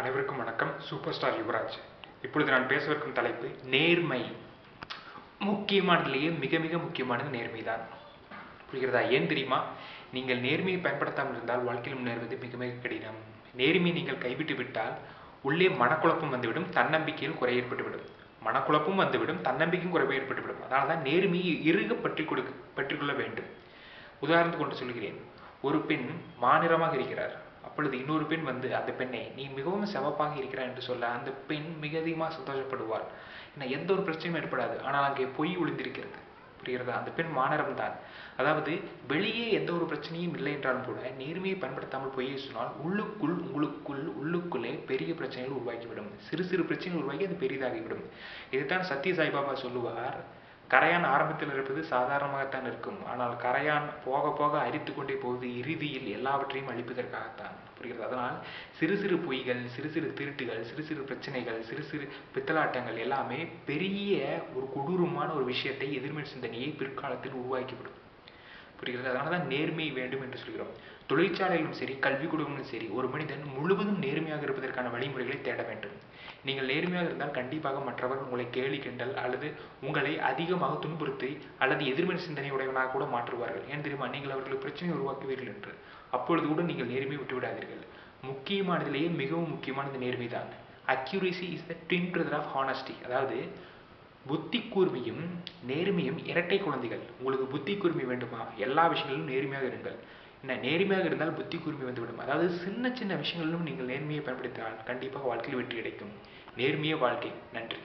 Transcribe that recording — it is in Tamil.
அனைவருக்கும் வணக்கம். Super star Yuvraj. இப்பொழுது நான் பேசவிருக்கும் தலைப்பு நேர்மை. முக்கியமானதுலேயே மிக மிக முக்கியமானது நேர்மை தான் புரிகிறதா? ஏன் தெரியுமா? நீங்கள் நேர்மையை பயன்படுத்தாமல் இருந்தால் வாழ்க்கையில் முன்னேறுவது மிக மிக கடினம். நேர்மையை நீங்கள் கைவிட்டு விட்டால் உள்ளே மனக்குழப்பம் வந்துவிடும் தன்னம்பிக்கையில் குறை ஏற்பட்டுவிடும். மனக்குழப்பம் வந்துவிடும் தன்னம்பிக்கையும் குறைவு ஏற்பட்டுவிடும். அதனால தான் நேர்மையை இறுக பற்றி கொடுக்க பற்றிக்கொள்ள வேண்டும். உதாரணத்துக்கு கொண்டு சொல்கிறேன். ஒரு பெண் மாநிறமாக இருக்கிறார். அப்பொழுது இன்னொரு பெண் வந்து அந்த பெண்ணை நீ மிகவும் சிவப்பாக இருக்கிறாய் என்று சொல்ல அந்த பெண் மிக அதிகமாக சந்தோஷப்படுவாள். ஏன்னா எந்த ஒரு பிரச்சனையும் ஏற்படாது. ஆனால் அங்கே பொய் ஒளிந்திருக்கிறது. புரிகிறதா? அந்த பெண் மானரம் தான். அதாவது வெளியே எந்த ஒரு பிரச்சனையும் இல்லை என்றாலும் கூட நேர்மையை பயன்படுத்தாமல் பொய்யை சொன்னால் உள்ளுக்குள் உங்களுக்குள் உள்ளுக்குள்ளே பெரிய பிரச்சனைகள் உருவாக்கிவிடும் சிறு சிறு பிரச்சனைகள் உருவாக்கி அது பெரிதாகிவிடும். இதுதான் சத்ய சாய்பாபா சொல்லுவார். கரையான் ஆரம்பத்தில் இருப்பது சாதாரணமாகத்தான் இருக்கும். ஆனால் கரையான் போக போக அரித்து கொண்டே போவது இறுதியில் எல்லாவற்றையும் அழிப்பதற்காகத்தான். புரிகிறது? அதனால் சிறு சிறு பொய்கள் சிறு சிறு திருட்டுகள் சிறு சிறு பிரச்சனைகள் சிறு சிறு பித்தலாட்டங்கள் எல்லாமே பெரிய ஒரு கொடூரமான ஒரு விஷயத்தை எதிர்மறை சிந்தனையை பிற்காலத்தில் உருவாக்கிவிடும் புரிகிறது. அதனால தான் நேர்மை வேண்டும் என்று சொல்கிறோம். தொழிற்சாலையிலும் சரி கல்வி குடும்பமும் சரி ஒரு மனிதன் முழுவதும் நேர்மையாக இருப்பதற்கான வழிமுறைகளை தேட வேண்டும். நீங்கள் நேர்மையாக இருந்தால் கண்டிப்பாக மற்றவர் உங்களை கேலி கிண்டல் அல்லது உங்களை அதிகமாக துன்புறுத்தி அல்லது எதிர்மறை சிந்தனையுடையவனாக கூட மாற்றுவார்கள். ஏன் தெரியுமா? நீங்கள் அவர்களுக்கு பிரச்சனை உருவாக்குவீர்கள் என்று. அப்பொழுது கூட நீங்கள் நேர்மையை விட்டு விடாதீர்கள். முக்கியமானதிலேயே மிகவும் முக்கியமானது நேர்மை தான் accuracy is the twin brother of honesty அதாவது புத்தி கூர்மையும் நேர்மையும் இரட்டை குழந்தைகள். உங்களுக்கு புத்தி கூர்மை வேண்டுமா? எல்லா விஷயங்களிலும் நேர்மையாக இருங்கள். என்ன? நேர்மையாக இருந்தால் புத்தி கூர்மை வந்துவிடும். அதாவது சின்ன சின்ன விஷயங்களிலும் நீங்கள் நேர்மையை பயன்படுத்தினால் கண்டிப்பாக வாழ்க்கையில் வெற்றி கிடைக்கும். நேர்மையே வாழ்க்கை. நன்றி.